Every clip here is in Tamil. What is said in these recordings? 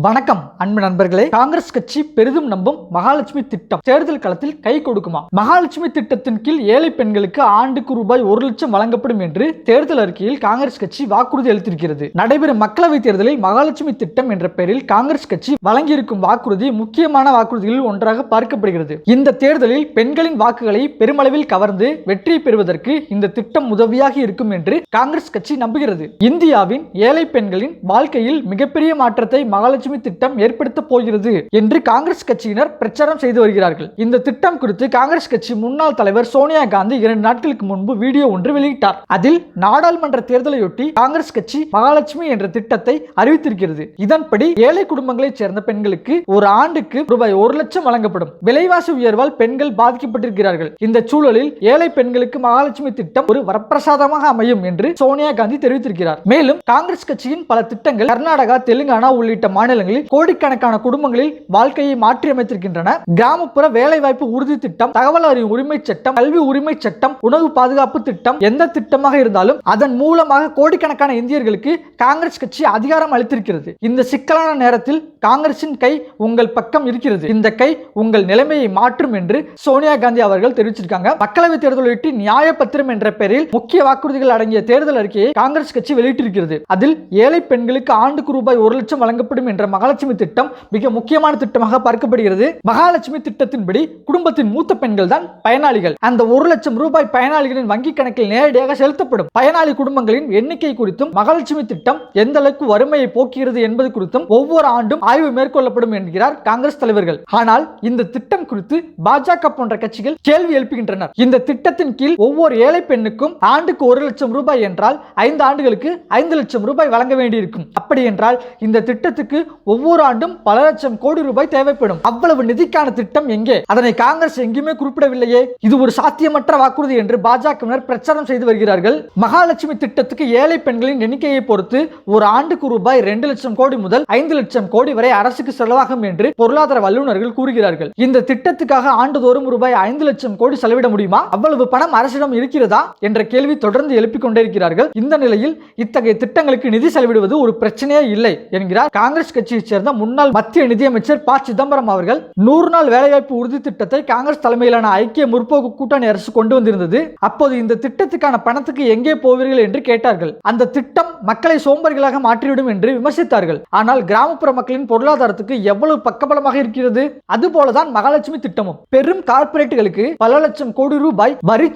வணக்கம் அன்பு நண்பர்களே. காங்கிரஸ் கட்சி பெரிதும் நம்பும் மகாலட்சுமி திட்டம். தேர்தல் களத்தில் கை கொடுக்குமா? மகாலட்சுமி திட்டத்தின் கீழ் ஏழை பெண்களுக்கு ஆண்டுக்கு ரூபாய் ஒரு லட்சம் வழங்கப்படும் என்று தேர்தல் அறிக்கையில் காங்கிரஸ் கட்சி வாக்குறுதி அளித்திருக்கிறது. நடைபெறும் மக்களவைத் தேர்தலில் மகாலட்சுமி திட்டம் என்ற பெயரில் காங்கிரஸ் கட்சி வழங்கியிருக்கும் வாக்குறுதி முக்கியமான வாக்குறுதிகளில் ஒன்றாக பார்க்கப்படுகிறது. இந்த தேர்தலில் பெண்களின் வாக்குகளை பெருமளவில் கவர்ந்து வெற்றி பெறுவதற்கு இந்த திட்டம் உதவியாக இருக்கும் என்று காங்கிரஸ் கட்சி நம்புகிறது. இந்தியாவின் ஏழை பெண்களின் வாழ்க்கையில் மிகப்பெரிய மாற்றத்தை மகாலட்சுமி திட்டம் ஏற்படுத்த போகிறது என்று காங்கிரஸ் கட்சியினர் பிரச்சாரம் செய்து வருகிறார்கள். இந்த திட்டம் குறித்து காங்கிரஸ் கட்சி முன்னாள் தலைவர் சோனியா காந்தி இரண்டு நாட்களுக்கு முன்பு வீடியோ ஒன்று வெளியிட்டார். அதில் நாடாளுமன்ற தேர்தலையொட்டி காங்கிரஸ் கட்சி மகாலட்சுமி என்ற திட்டத்தை அறிவித்திருக்கிறது. இதன்படி ஏழை குடும்பங்களைச் சேர்ந்த பெண்களுக்கு ஒரு ஆண்டுக்கு ரூபாய் ஒரு லட்சம் வழங்கப்படும். விலைவாசி உயர்வால் பெண்கள் பாதிக்கப்பட்டிருக்கிறார்கள். இந்த சூழலில் ஏழை பெண்களுக்கு மகாலட்சுமி திட்டம் ஒரு வரப்பிரசாதமாக அமையும் என்று சோனியா காந்தி தெரிவித்திருக்கிறார். மேலும் காங்கிரஸ் கட்சியின் பல திட்டங்கள் கர்நாடகா தெலுங்கானா உள்ளிட்ட மாநில மாநிலங்களில் கோடிக்கணக்கான குடும்பங்களில் வாழ்க்கையை மாற்றியமைத்திருக்கின்றன. கிராமப்புற வேலைவாய்ப்பு உறுதி திட்டம் தகவல் அறிவு உரிமை சட்டம் கல்வி உரிமை சட்டம் உணவு பாதுகாப்பு திட்டம் எந்த திட்டமாக இருந்தாலும் அதன் மூலமாக கோடிக்கணக்கான இந்தியர்களுக்கு காங்கிரஸ் கட்சி அதிகாரம் அளித்திருக்கிறது. இந்த சிக்கலான நேரத்தில் காங்கிரசின் கை உங்கள் பக்கம் இருக்கிறது. இந்த கை உங்கள் நிலைமையை மாற்றும் என்று சோனியா காந்தி அவர்கள் தெரிவிச்சிருக்காங்க. மக்களவைத் தேர்தலையொட்டி நியாய பத்திரம் என்ற பெயரில் முக்கிய வாக்குறுதிகள் அடங்கிய தேர்தல் அறிக்கையை காங்கிரஸ் கட்சி வெளியிட்டிருக்கிறது. அதில் ஏழை பெண்களுக்கு ஆண்டுக்கு ரூபாய் ஒரு லட்சம் வழங்கப்படும் என்ற என்ற மகாலட்சுமி திட்டம் மிக முக்கியமான திட்டமாக பார்க்கப்படுகிறது. மகாலட்சுமி திட்டத்தின்படி குடும்பத்தின் மூத்த பெண்கள் தான் பயனாளிகள். அந்த ஒரு லட்சம் ரூபாய் பயனாளிகளின் வங்கி கணக்கில் நேரடியாக செலுத்தப்படும். பயனாளி குடும்பங்களின் எண்ணிக்கை குறித்தும் மகாலட்சுமி திட்டம் எந்த அளவுக்கு வறுமையை போக்குகிறது என்பது குறித்தும் ஒவ்வொரு ஆண்டும் ஆய்வு மேற்கொள்ளப்படும் என்கிறார் காங்கிரஸ் தலைவர்கள். ஆனால் இந்த திட்டம் குறித்து பாஜக போன்ற கட்சிகள் கேள்வி எழுப்புகின்றனர். இந்த திட்டத்தின் கீழ் ஒவ்வொரு ஏழை பெண்ணுக்கும் ஆண்டுக்கு ஒரு லட்சம் ரூபாய் என்றால் ஐந்து ஆண்டுகளுக்கு ஐந்து லட்சம் ரூபாய் வழங்க வேண்டியிருக்கும். அப்படி என்றால் இந்த திட்டத்துக்கு ஒவ்வொரு ஆண்டும் பல லட்சம் கோடி ரூபாய் தேவைப்படும். அவ்வளவு நிதிக்கான திட்டம் எங்கே? அதனை காங்கிரஸ் எங்கேயுமே குறிப்பிடவில்லையே. இது ஒரு சாத்தியமற்ற வாக்குறுதி என்று பாஜகவினர் பிரச்சாரம் செய்து வருகிறார்கள். மகாலட்சுமி திட்டத்துக்கு ஏழை பெண்களின் எண்ணிக்கையை பொறுத்து ஒரு ஆண்டுக்கு ரூபாய் ரெண்டு லட்சம் கோடி முதல் ஐந்து லட்சம் கோடி வரை அரசுக்கு செலவாகும் என்று பொருளாதார வல்லுநர்கள் கூறுகிறார்கள். இந்த திட்டத்துக்காக ஆண்டுதோறும் ரூபாய் ஐந்து லட்சம் கோடி செலவிட முடியுமா? அவ்வளவு பணம் அரசிடம் இருக்கிறதா? என்ற கேள்வி தொடர்ந்து எழுப்பிக் கொண்டே இருக்கிறார்கள். இந்த நிலையில் இத்தகைய திட்டங்களுக்கு நிதி செலவிடுவது ஒரு பிரச்சனையே இல்லை என்கிறார் காங்கிரஸ் கட்சியைச் சேர்ந்த முன்னாள் மத்திய நிதியமைச்சர் ப. சிதம்பரம் அவர்கள் நூறு நாள் வேலைவாய்ப்பு உறுதி திட்டத்தை காங்கிரஸ் தலைமையிலான ஐக்கிய முற்போக்கு கூட்டணி அரசு கொண்டு வந்திருந்தது. அப்போது இந்த திட்டத்துக்கான பணத்துக்கு எங்கே போவீர்கள் என்று கேட்டார்கள். அந்த திட்டம் மக்களை சோம்பர்களாக மாற்றிவிடும் என்று விமர்சித்தார்கள். ஆனால் கிராமப்புற மக்களின் பொருளாதாரத்துக்கு எவ்வளவு பக்கபலமாக இருக்கிறது? அதுபோலதான் மகாலட்சுமி திட்டமும். பெரும் கார்ப்பரேட்டுகளுக்கு பல லட்சம் கோடி ரூபாய் வரி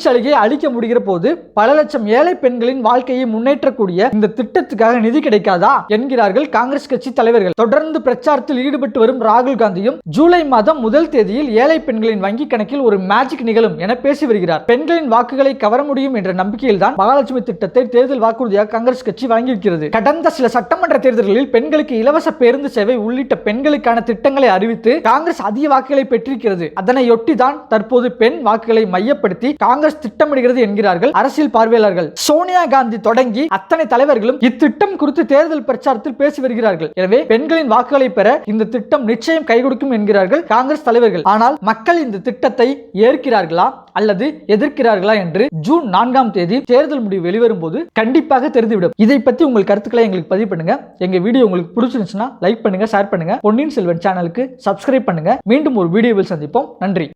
அளிக்க முடிகிற போது பல லட்சம் ஏழை பெண்களின் வாழ்க்கையை முன்னேற்றக்கூடிய இந்த திட்டத்துக்காக நிதி கிடைக்காதா? என்கிறார்கள் காங்கிரஸ் கட்சி தலைவர்கள். தொடர்ந்து பிரச்சாரத்தில் ஈடுபட்டு வரும் ராகுல் காந்தியும் ஜூலை மாதம் முதல் தேதியில் ஏழை பெண்களின் வங்கி கணக்கில் ஒரு மேஜிக் நிகழும் என பேசி வருகிறார். பெண்களின் வாக்குகளை கவர முடியும் என்ற நம்பிக்கையில் தான் மகாலட்சுமி திட்டத்தை தேர்தல் வாக்குறுதியாக காங்கிரஸ் கட்சி வழங்கியிருக்கிறது. கடந்த சில சட்டமன்ற தேர்தல்களில் பெண்களுக்கு இலவச பேருந்து சேவை உள்ளிட்ட பெண்களுக்கான திட்டங்களை அறிவித்து காங்கிரஸ் அதிக வாக்குகளை பெற்றிருக்கிறது. அதனையொட்டி தான் தற்போது பெண் வாக்குகளை மையப்படுத்தி காங்கிரஸ் திட்டமிடுகிறது என்கிறார்கள் அரசியல் பார்வையாளர்கள். சோனியா காந்தி தொடங்கி அத்தனை தலைவர்களும் இத்திட்டம் குறித்து தேர்தல் பிரச்சாரத்தில் பேசி வருகிறார்கள். எனவே பெண்களின் வாக்குகளை பெற இந்த திட்டம் நிச்சயம் கை கொடுக்கும் என்கிறார்கள் காங்கிரஸ் தலைவர்கள். ஆனால் மக்கள் இந்த திட்டத்தை ஏற்கிறார்களா அல்லது எதிர்க்கிறார்களா என்று ஜூன் நான்காம் தேதி தேர்தல் முடிவு வெளிவரும் போது கண்டிப்பாக தெரிந்துவிடும். இதை பத்தி உங்கள் கருத்துக்களை எங்களுக்கு பதிவு பண்ணுங்க. எங்க வீடியோ உங்களுக்கு பிடிச்சிருந்துச்சுன்னா லைக் பண்ணுங்க ஷேர் பண்ணுங்க. பொன்னியின் செல்வன் சேனலுக்கு சப்ஸ்கிரைப் பண்ணுங்க. மீண்டும் ஒரு வீடியோவில் சந்திப்போம். நன்றி.